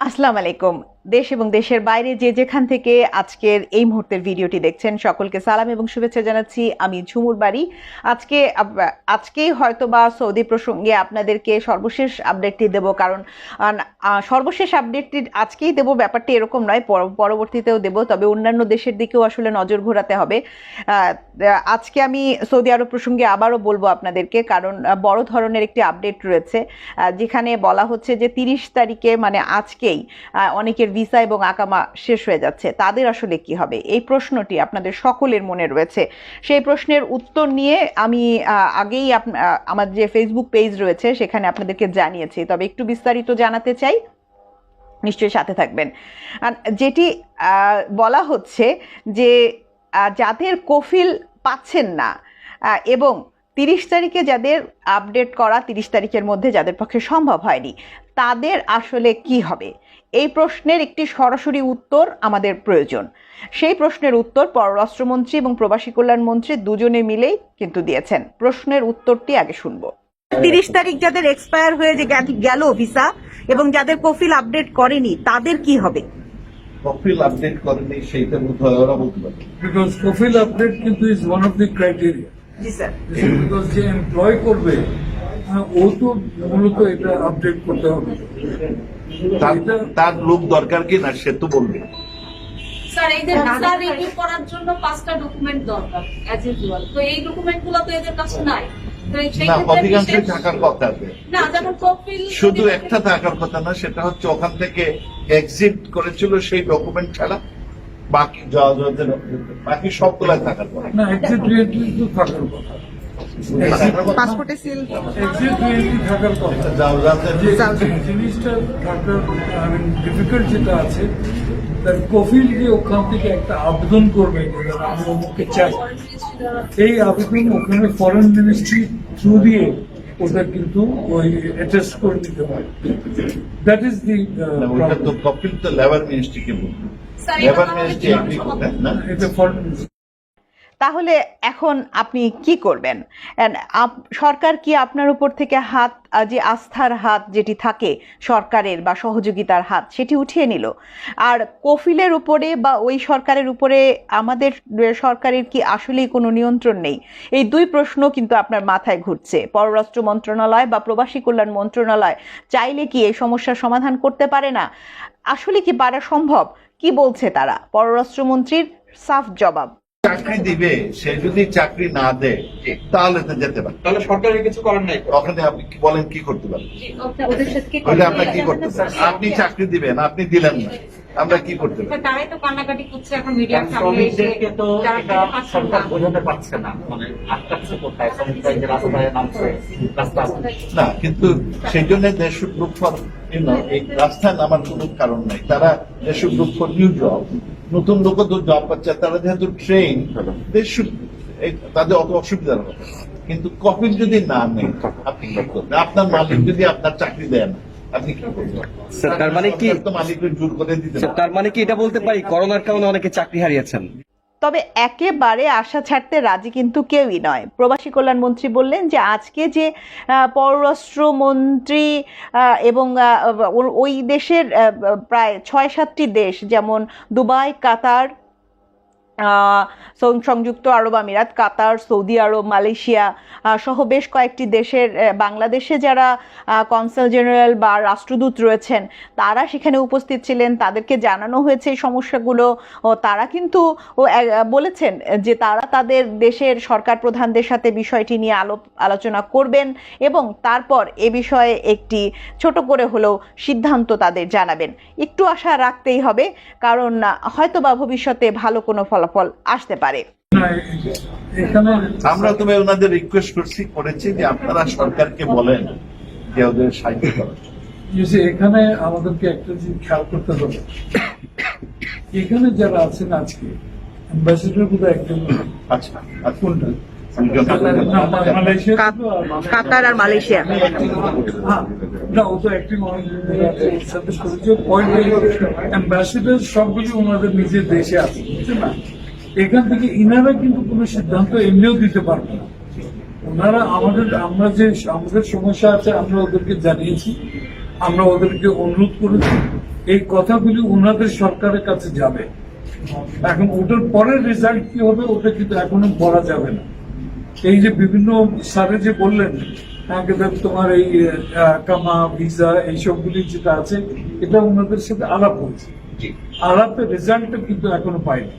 அஸ்லாம் வலைக்கும் দেশ এবং দেশের বাইরে যে যেখান থেকে আজকের এই মুহূর্তের ভিডিওটি দেখছেন, সকলকে সালাম এবং শুভেচ্ছা জানাচ্ছি। আমি ঝুমুর বাড়ি। আজকে আজকেই হয়তো বা সৌদি প্রসঙ্গে আপনাদেরকে সর্বশেষ আপডেটটি দেব কারণ সর্বশেষ আপডেটটি আজকেই দেব। ব্যাপারটি এরকম নয় পরবর্তীতেও দেব। তবে অন্যান্য দেশের দিকেও আসলে নজর ঘোরাতে হবে। আজকে আমি সৌদি আরব প্রসঙ্গে আবারও বলব আপনাদেরকে কারণ বড় ধরনের একটি আপডেট রয়েছে। যেখানে বলা হচ্ছে যে তিরিশ তারিখে মানে আজকেই অনেকের ভিসা এবং আকামা শেষ হয়ে যাচ্ছে, তাদের আসলে কি হবে? এই প্রশ্নটি আপনাদের সকলের মনে রয়েছে। সেই প্রশ্নের উত্তর নিয়ে আমি আগেই আমার যে ফেসবুক পেজ রয়েছে, সেখানে আপনাদেরকে জানিয়েছি। তবে একটু বিস্তারিত জানাতে চাই, নিশ্চয়ই সাথে থাকবেন। যেটি বলা হচ্ছে যে যাদের কফিল পাচ্ছেন না এবং তিরিশ তারিখে যাদের আপডেট করা তিরিশ তারিখের মধ্যে যাদের পক্ষে সম্ভব হয়নি, তাদের আসলে কি হবে? এই প্রশ্নের একটি সরাসরি উত্তর আমাদের প্রয়োজন। সেই প্রশ্নের উত্তর পররাষ্ট্রমন্ত্রী এবং প্রবাসী কল্যাণ মন্ত্রী দুজনে মিলেই কিন্তু দিয়েছেন। প্রশ্নের উত্তরটি আগে শুনব। তিরিশ তারিখ যাদের এক্সপায়ার হয়ে যে গেল ভিসা এবং যাদের কফিল আপডেট করেনি তাদের কি হবে? প্রোফাইল আপডেট করেনি সেইটা বোধ হয় ওরা বলতে profile update কিন্তু is one of the criteria জি স্যার। Because যে এমপ্লয় করবে ও তো মূলত এটা আপডেট করতে হবে। তার লোক দরকার কি না সে তো বলবে। স্যার এই যে ভিসা রিনিউ করার জন্য পাঁচটা ডকুমেন্ট দরকার অ্যাজ ইউজুয়াল তো এই ডকুমেন্ট তো এদের কাছে নাই। তো এই- সেই না ক্ষেত্রে অধিকাংশই বিশেষ- থাকার কথা আছে। না যেমন কপিল শুধু একটা থাকার কথা না সেটা হচ্ছে ওখান থেকে এক্সিট করেছিল সেই ডকুমেন্ট ছাড়া। বাকি যা- যা- বাকি সবগুলাই থাকার কথা। না এক্সিট থাকার কথা। পাসপোর্টে সিল। জিনিসটা ডিফিকাল্ট যেটা আছে তার কফিল যে ওখান থেকে একটা আবেদন করবে আমি অমুককে চাই। এই আবেদন ওখানে ফরেন মিনিস্ট্রি থ্রু দিয়ে ওটা কিন্তু ওই অ্যাটাস্ট করে নিতে হয়। দ্যাট ইজ দি ওইটা তো কপিল তো লেবার মিনিস্ট্রিকে বলবে। লেবার মিনিস্ট্রি কি এগ্রি করবেন না? এটা ফরেন তাহলে এখন আপনি কি করবেন? সরকার কি আপনার উপর থেকে হাত যে আস্থার হাত যেটি থাকে সরকারের বা সহযোগিতার হাত, সেটি উঠিয়ে নিল? আর কফিলের উপরে বা ওই সরকারের উপরে আমাদের সরকারের কি আসলেই কোনো নিয়ন্ত্রণ নেই? এই দুই প্রশ্ন কিন্তু আপনার মাথায় ঘুরছে। পররাষ্ট্র মন্ত্রণালয় বা প্রবাসী কল্যাণ মন্ত্রণালয় চাইলে কি এই সমস্যার সমাধান করতে পারে না? আসলে কি পারা সম্ভব? কি বলছে তারা? পররাষ্ট্রমন্ত্রীর সাফ জবাব। চাকরি দিবে সে যদি চাকরি না দেয় তাহলে তো যেতে পারে। তাহলে সরকারের কিছু করার নাই। ওখানে আপনি কি বলেন কি করতে পারেন? ওদের সাথে কি আপনার কি করতে পারেন? আপনি চাকরি দিবেন আপনি দিলেন না। আমরা কি করতে পারি? তারাই তো কান্নাকাটি করছে এখন মিডিয়ার সামনে এসে তো এটা সরকার না। বোঝাতে পারছে না। মানে আটকাচ্ছে কোথায়? শ্রমিকরা যে রাস্তায় নামছে রাস্তা না কিন্তু সেই জন্য দেশ শুড লুক ফর এই রাস্তায় নামার কোনো কারণ নাই। তারা they should look for new job নতুন লোক তো জব পাচ্ছে তারা যেহেতু ট্রেন দে শুড তাদের অত অসুবিধা হবে কিন্তু কপিল যদি না নেই আপনি কি করবেন? আপনার মালিক যদি আপনার চাকরি দেয় না আপনি কি করবেন? তার মানে কি- মালিককে জোর করে দিতে তার মানে কি এটা বলতে পারি? করোনার কারণে অনেকে চাকরি হারিয়েছেন। তবে একেবারে আশা ছাড়তে রাজি কিন্তু কেউই নয়। প্রবাসী কল্যাণমন্ত্রী বললেন যে, আজকে যে পররাষ্ট্রমন্ত্রী এবং ওই দেশের প্রায় ছয় সাতটি দেশ, যেমন দুবাই, কাতার সংযুক্ত আরব আমিরাত কাতার সৌদি আরব মালয়েশিয়া সহ বেশ কয়েকটি দেশের বাংলাদেশে যারা কনসাল জেনারেল বা রাষ্ট্রদূত রয়েছেন তারা সেখানে উপস্থিত ছিলেন। তাদেরকে জানানো হয়েছে এই সমস্যাগুলো। ও তারা কিন্তু ও বলেছেন যে তারা তাদের দেশের সরকার প্রধানদের সাথে বিষয়টি নিয়ে আলো আলোচনা করবেন এবং তারপর এ বিষয়ে একটি ছোট করে হলেও সিদ্ধান্ত তাদের জানাবেন। একটু আশা রাখতেই হবে কারণ আহ, হয়তোবা ভবিষ্যতে ভালো কোনো ফলাফল আসতে পারে। আমরা তবে ওনাদের রিকোয়েস্ট করছি করেছি যে আপনারা সরকারকে বলেন যে ওদের সাহায্য করার see, এখানে আমাদেরকে একটা জিনিস খেয়াল করতে হবে। এখানে যারা আছেন আজকে অ্যাম্বাসেডার বোধ একজন। আচ্ছা কোনটা? কাতার আর মালয়েশিয়া হ্যাঁ, না ও তো অ্যাক্টিং অনেক সাথে করেছে। পয়েন্ট অ্যাম্বাসেডার সবগুলি ওনাদের নিজের দেশে আছে না? এখান থেকে ইনারা কিন্তু কোনো সিদ্ধান্ত এমনিও দিতে পারবে না। ওনারা আমাদের আমরা যে আমাদের সমস্যা আছে আমরা ওদেরকে জানিয়েছি আমরা ওদেরকে অনুরোধ করেছি এই কথাগুলি ওনাদের সরকারের কাছে যাবে। এখন ওটার পরের রেজাল্ট কি হবে ওটা কিন্তু এখনও বলা যাবে না। এই যে বিভিন্ন স্যারে যে বললেন একদম তোমার এই কামা ভিসা এইসবগুলি যেটা আছে এটা ওনাদের সাথে আলাপ হয়েছে। আলাপের রেজাল্টটা কিন্তু এখনও পাইনি।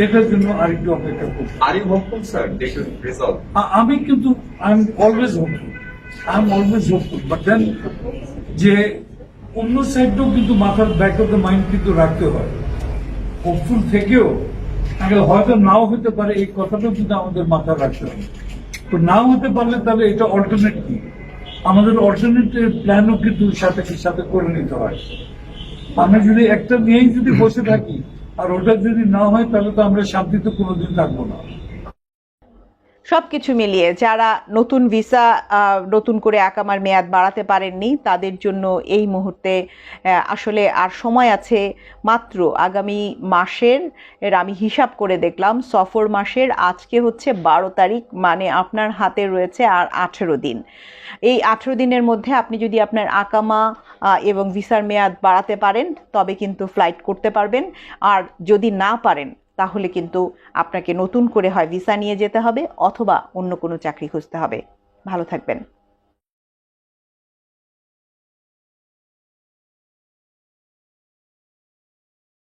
এটার জন্য আরেকটু অপেক্ষা করব are you hopeful sir they should resolve আমি কিন্তু I am always hopeful I am always hopeful but then যে অন্য সাইডটাও কিন্তু মাথার ব্যাক অফ দ্য মাইন্ড কিন্তু রাখতে হয়। হোপফুল থেকেও আগে হয়তো নাও হতে পারে এই কথাটাও কিন্তু আমাদের মাথায় রাখতে হবে। তো নাও হতে পারলে তাহলে এটা অল্টারনেট কি? আমাদের অল্টারনেট প্ল্যানও কিন্তু সাথে সাথে করে নিতে হয়। আমরা যদি একটা নিয়েই যদি বসে থাকি আর ওটা যদি না হয় তাহলে তো আমরা শান্তিতে কোনোদিন থাকব না। সবকিছু মিলিয়ে যারা নতুন ভিসা নতুন করে আকামার মেয়াদ বাড়াতে পারেননি, তাদের জন্য এই মুহূর্তে আসলে আর সময় আছে মাত্র আগামী মাসের, এর আমি হিসাব করে দেখলাম, সফর মাসের আজকে হচ্ছে বারো তারিখ মানে আপনার হাতে রয়েছে আর আঠেরো দিন। এই আঠেরো দিনের মধ্যে আপনি যদি আপনার আকামা এবং ভিসার মেয়াদ বাড়াতে পারেন, তবে কিন্তু ফ্লাইট করতে পারবেন। আর যদি না পারেন তাহলে কিন্তু আপনাকে নতুন করে হয় ভিসা নিয়ে যেতে হবে অথবা অন্য কোনো চাকরি খুঁজতে হবে। ভালো থাকবেন।